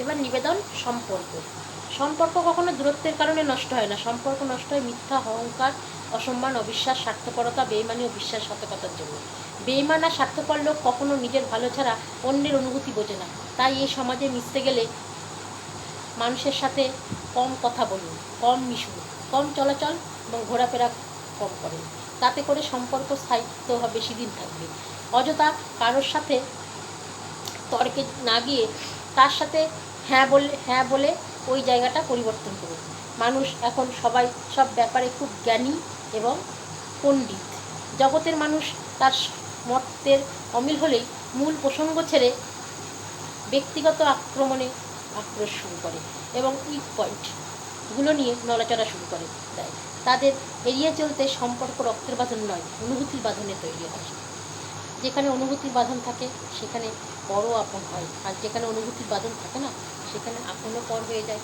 এবার নিবেদন সম্পর্ক। সম্পর্ক কখনো দূরত্বের কারণে নষ্ট হয় না। সম্পর্ক নষ্ট হয় মিথ্যা, অহংকার, অসম্মান, অবিশ্বাস, স্বার্থপরতা, বেইমানি ও বিশ্বাসঘাতকতার জন্য। বেইমান আর স্বার্থপর লোক কখনো নিজের ভালো ছাড়া অন্যের অনুভূতি বোঝে না। তাই এই সমাজে মিশতে গেলে মানুষের সাথে কম কথা বলুন, কম মিশুন, কম চলাচল এবং ঘোরাফেরা কম করুন। তাতে করে সম্পর্ক স্থায়িত্ব হবে, বেশি দিন থাকবে। অযথা কারোর সাথে তর্কে না গিয়ে তার সাথে হ্যাঁ বলে হ্যাঁ বলে ওই জায়গাটা পরিবর্তন করুন। মানুষ এখন সবাই সব ব্যাপারে খুব জ্ঞানী এবং পণ্ডিত। জগতের মানুষ তার মতের অমিল হলেই মূল প্রসঙ্গ ছেড়ে ব্যক্তিগত আক্রমণে আক্রোশ শুরু করে এবং উইক পয়েন্টগুলো নিয়ে নড়াচড়া শুরু করে দেয়। তাদের এড়িয়ে চলতে সম্পর্ক রক্তের বাঁধন নয়, অনুভূতির বাঁধনে তৈরি হয়। যেখানে অনুভূতির বাঁধন থাকে, সেখানে বড় আপন হয়। আর যেখানে অনুভূতির বাঁধন থাকে না, সেখানে আপনও পর হয়ে যায়।